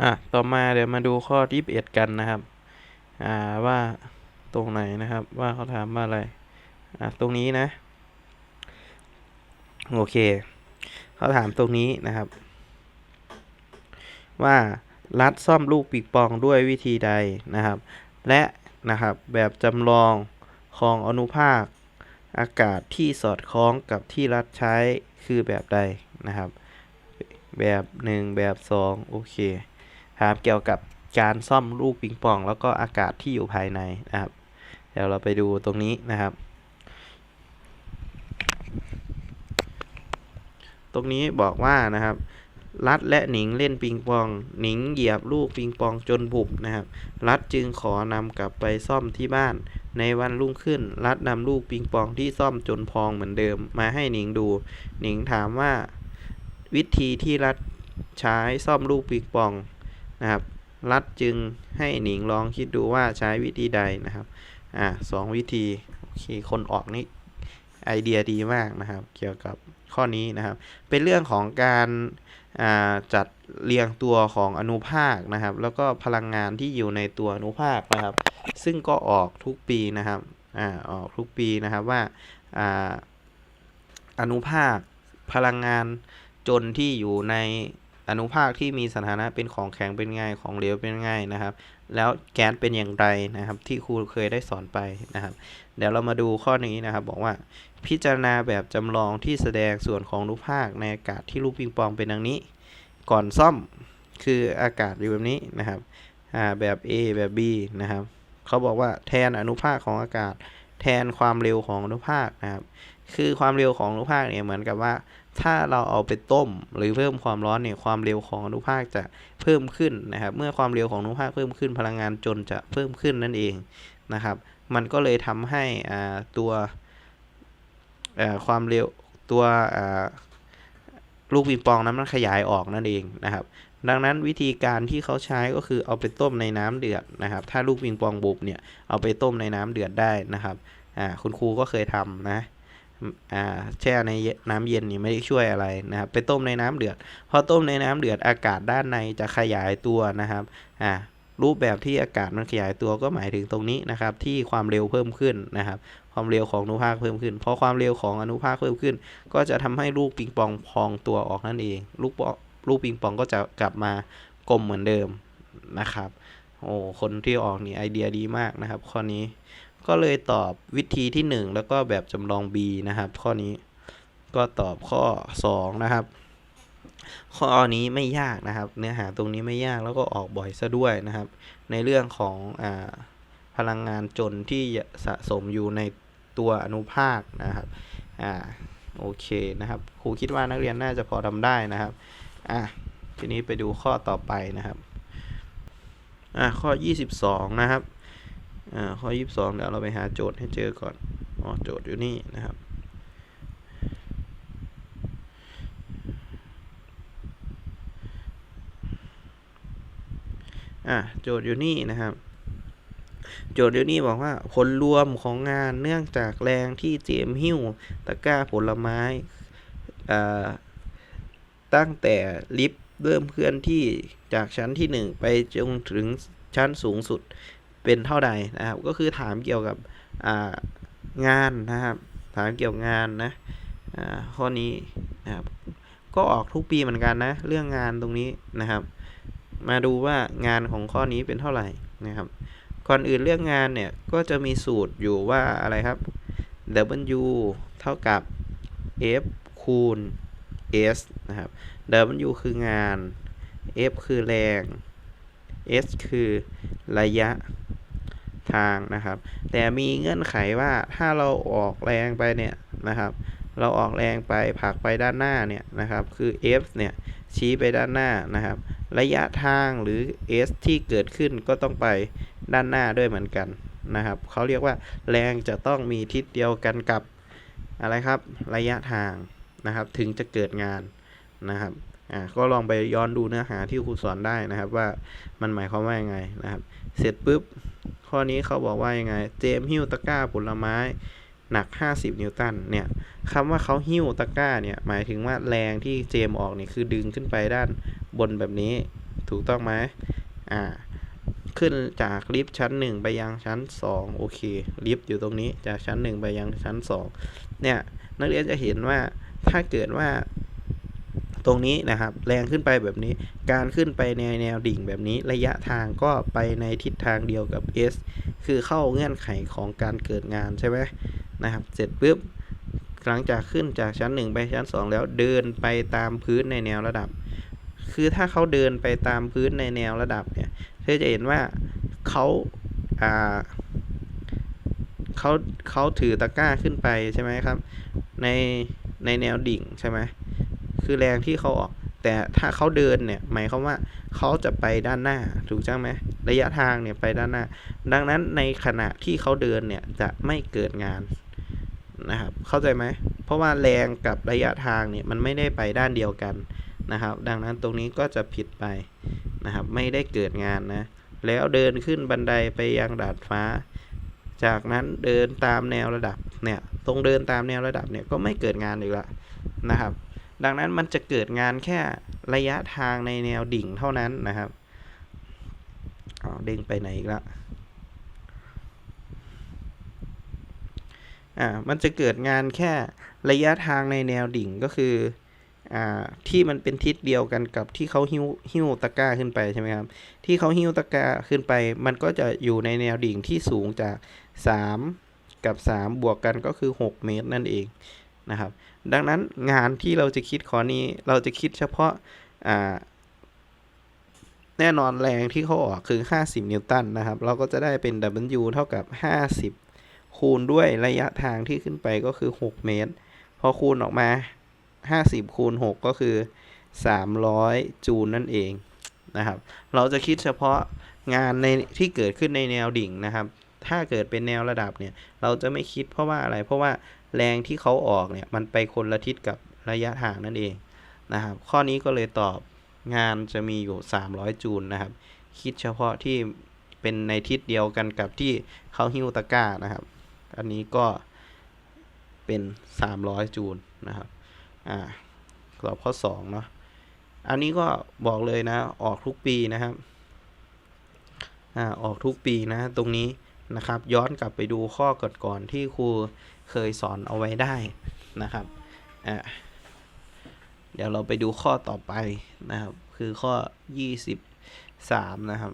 อะต่อมาเดี๋ยวมาดูข้อที่เอ็ดกันนะครับ อ่าว่าตรงไหนนะครับ ว่าเขาถามว่าอะไร อะตรงนี้นะ โอเค เขาถามตรงนี้นะครับ ว่ารัดซ่อมลูกปิงปองด้วยวิธีใดนะครับ และนะครับแบบจำลองของอนุภาคอากาศที่สอดคล้องกับที่รัดใช้คือแบบใดนะครับ แบบ 1 แบบ 2 โอเคามเกี่ยวกับการซ่อมลูกปิงปอง แล้วก็อากาศที่อยู่ภายในนะครับ เดี๋ยวเราไปดูตรงนี้นะครับ ตรงนี้บอกว่านะครับ รัดและหนิงเล่นปิงปอง หนิงเหยียบลูกปิงปองจนบุบนะครับ รัดจึงขอนำกลับไปซ่อมที่บ้าน ในวันรุ่งขึ้น รัดนำลูกปิงปองที่ซ่อมจนพองเหมือนเดิม มาให้หนิงดู หนิงถามว่าวิธีที่รัดใช้ซ่อมลูกปิงปอง นะครับ รัดจึงให้หนิงลองคิดดูว่าใช้วิธีใดนะครับ อ่าสองวิธี โอเค คนออกนี่ไอเดียดีมากนะครับ เกี่ยวกับข้อนี้นะครับ เป็นเรื่องของการจัดเรียงตัวของอนุภาคนะครับ แล้วก็พลังงานที่อยู่ในตัวอนุภาคนะครับ ซึ่งก็ออกทุกปีนะครับอ่าออกทุกปีนะครับว่าอ่าอนุภาคพลังงานจนที่อยู่ใน อนุภาคที่มีสถานะเป็นของแข็งเป็นไงของเหลวเป็นไงนะครับ แล้วแก๊สเป็นอย่างไรนะครับ ที่ครูเคยได้สอนไปนะครับ เดี๋ยวเรามาดูข้อนี้นะครับ บอกว่า พิจารณาแบบจำลองที่แสดงส่วนของรูปภาคในอากาศที่ลูกปิงปองเป็นดังนี้ ก่อนซ่อมคืออากาศอยู่แบบนี้นะครับแบบ A แบบ B นะครับเขาบอกว่าแทนอนุภาคของอากาศ แทนความเร็วของอนุภาคนะครับ คือความเร็วของอนุภาคเนี่ยเหมือนกับว่า ถ้าเราเอาไปต้มหรือเพิ่มความร้อนเนี่ยความเร็วของอนุภาคจะเพิ่มขึ้นนะครับ เมื่อความเร็วของอนุภาคเพิ่มขึ้นพลังงานจนจะเพิ่มขึ้นนั่นเองนะครับ มันก็เลยทำให้ตัวความเร็วตัวลูกปิงปองนั้นมันขยายออกนั่นเองนะครับ ดังนั้นวิธีการที่เขาใช้ก็คือเอาไปต้มในน้ำเดือดนะครับ ถ้าลูกปิงปองบุบเนี่ยเอาไปต้มในน้ำเดือดได้นะครับอ่าคุณครูก็เคยทำนะ แช่ในน้ำเย็นนี่ไม่ได้ช่วยอะไรนะครับ ไปต้มในน้ำเดือด พอต้มในน้ำเดือดอากาศด้านในจะขยายตัวนะครับอ่ารูปแบบที่อากาศมันขยายตัวก็หมายถึงตรงนี้นะครับ ที่ความเร็วเพิ่มขึ้นนะครับ ความเร็วของอนุภาคเพิ่มขึ้นพอความเร็วของอนุภาคเพิ่มขึ้น ก็จะทำให้ลูกปิงปองพองตัวออกนั่นเอง ลูกลูกปิงปองก็จะกลับมากลมเหมือนเดิมนะครับ โอ้คนที่ออกนี่ไอเดียดีมากนะครับ ข้อนี้ ก็เลยตอบวิธีที่ 1 แล้วก็แบบจำลอง B นะครับ ข้อนี้ก็ตอบข้อ 2 นะครับ ข้อนี้ไม่ยากนะครับ เนื้อหาตรงนี้ไม่ยากแล้วก็ออกบ่อยซะด้วยนะครับ ในเรื่องของอพลังงานจนที่สะสมอยู่ในตัวอนุภาคนะครับอ่าโอเคนะครับครูคิดว่านักเรียนน่าจะพอทำได้นะครับอะทีนี้ไปดูข้อต่อไปนะครับอะข้อ 22 นะครับ อ่าข้อ 22เดี๋ยวเราไปหาโจทย์ให้เจอก่อนอ๋อโจทย์อยู่นี่นะครับ อะโจทย์อยู่นี่นะครับโจทย์เดี๋ยวนี้บอกว่าผลรวมของงานเนื่องจากแรงที่เจมหิ้วตะกร้าผลไม้ตั้งแต่ลิฟต์เริ่มเคลื่อนที่จากชั้นที่ 1 ไปจนถึงชั้นสูงสุด เป็นเท่าใดนะครับ ก็คือถามเกี่ยวกับงานนะครับ ถามเกี่ยวกับงานนะข้อนี้นะครับ ก็ออกทุกปีเหมือนกันนะ เรื่องงานตรงนี้นะครับ มาดูว่างานของข้อนี้เป็นเท่าไหร่นะครับ ก่อนอื่นเรื่องงานเนี่ยก็จะมีสูตรอยู่ว่าอะไรครับ W เท่ากับ F คูณ S นะครับ W คืองาน F คือแรง S คือระยะ ทางนะครับ แต่มีเงื่อนไขว่าถ้าเราออกแรงไปเนี่ยนะครับ เราออกแรงไปผลักไปด้านหน้าเนี่ยนะครับคือ F เนี่ยชี้ไปด้านหน้านะครับ ระยะทางหรือ S ที่เกิดขึ้นก็ต้องไปด้านหน้าด้วยเหมือนกันนะครับเขาเรียกว่าแรงจะต้องมีทิศเดียวกันกับอะไรครับระยะทางนะครับ ถึงจะเกิดงานนะครับอ่าก็ลองไปย้อนดูเนื้อหาที่ครูสอนได้นะครับ ว่ามันหมายความว่ายังไงนะครับ เสร็จปุ๊บ ข้อนี้เขาบอกว่ายังไง เจมหิ้วตะกร้าผลไม้หนัก 50 นิวตัน เนี่ยคำว่าเขาหิ้วตะกร้าเนี่ย หมายถึงว่าแรงที่เจมออกเนี่ยคือดึงขึ้นไปด้านบนแบบนี้ ถูกต้องไหมอ่า ขึ้นจากลิฟต์ชั้นหนึ่งไปยังชั้นสองโอเค ลิฟต์อยู่ตรงนี้ จากชั้นหนึ่งไปยังชั้นสองเนี่ย นักเรียนจะเห็นว่า ถ้าเกิดว่า ตรงนี้นะครับ แรงขึ้นไปแบบนี้ การขึ้นไปในแนวดิ่งแบบนี้ระยะทางก็ไปในทิศทางเดียวกับ s คือเข้าเงื่อนไขของการเกิดงานใช่ไหมนะครับ เสร็จปุ๊บหลังจากขึ้นจากชั้น 1 ไปชั้น 2 แล้วเดินไปตามพื้นในแนวระดับ คือถ้าเขาเดินไปตามพื้นในแนวระดับเนี่ยเธอจะเห็นว่าเขาอ่าเขาเขาถือตะกร้าขึ้นไปใช่ไหมครับ ในในแนวดิ่งใช่ไหม คือแรงที่เขาออก แต่ถ้าเขาเดินเนี่ยหมายความว่าเขาจะไปด้านหน้าถูกจ้างไหมระยะทางเนี่ยไปด้านหน้า ดังนั้นในขณะที่เขาเดินเนี่ยจะไม่เกิดงานนะครับเข้าใจไหมเพราะว่าแรงกับระยะทางเนี่ยมันไม่ได้ไปด้านเดียวกันนะครับ ดังนั้นตรงนี้ก็จะผิดไปนะครับไม่ได้เกิดงานนะแล้วเดินขึ้นบันไดไปยังดาดฟ้า จากนั้นเดินตามแนวระดับเนี่ยตรงเดินตามแนวระดับเนี่ยก็ไม่เกิดงานอีกละนะครับ ดังนั้นมันจะเกิดงานแค่ระยะทางในแนวดิ่งเท่านั้นนะครับอ๋อเด้งไปไหนอีกละอ่ามันจะเกิดงานแค่ระยะทางในแนวดิ่งก็คืออ่าที่มันเป็นทิศเดียวกันกับที่เขาหิ้วหิ้วตะกร้าขึ้นไปใช่ไหมครับ ที่เขาหิ้วตะกร้าขึ้นไป มันก็จะอยู่ในแนวดิ่งที่สูงจาก 3 กับ 3 บวกกันก็คือ 6 เมตรนั่นเอง นะครับ ดังนั้นงานที่เราจะคิดข้อนี้เราจะคิดเฉพาะาแน่นอนแรงที่เขาออกคือ 50 นิวตันนะครับ เราก็จะได้เป็น W เท่ากับ 50 คูณด้วยระยะทางที่ขึ้นไปก็คือ 6 เมตร พอคูณออกมา 50 คูณ 6 ก็คือ 300 จูลนั่นเองนะครับ เราจะคิดเฉพาะงานในที่เกิดขึ้นในแนวดิ่งนะครับ ถ้าเกิดเป็นแนวระดับเนี่ย เราจะไม่คิดเพราะว่าอะไร เพราะว่า แรงที่เขาออกเนี่ยมันไปคนละทิศกับระยะทางนั่นเองนะครับ ข้อนี้ก็เลยตอบงานจะมีอยู่ 300 จูลนะครับ คิดเฉพาะที่เป็นในทิศเดียวกันกับที่เขาหิ้วตะกร้านะครับ อันนี้ก็เป็น 300 จูลนะครับ อ่าตอบข้อ2เนาะ อันนี้ก็บอกเลยนะออกทุกปีนะครับ อ่าออกทุกปีนะตรงนี้ นะครับ ย้อนกลับไปดูข้อก่อนๆที่ครูเคยสอนเอาไว้ได้นะครับอ่าเดี๋ยวเราไปดูข้อต่อไปนะครับ คือข้อ 23 นะครับ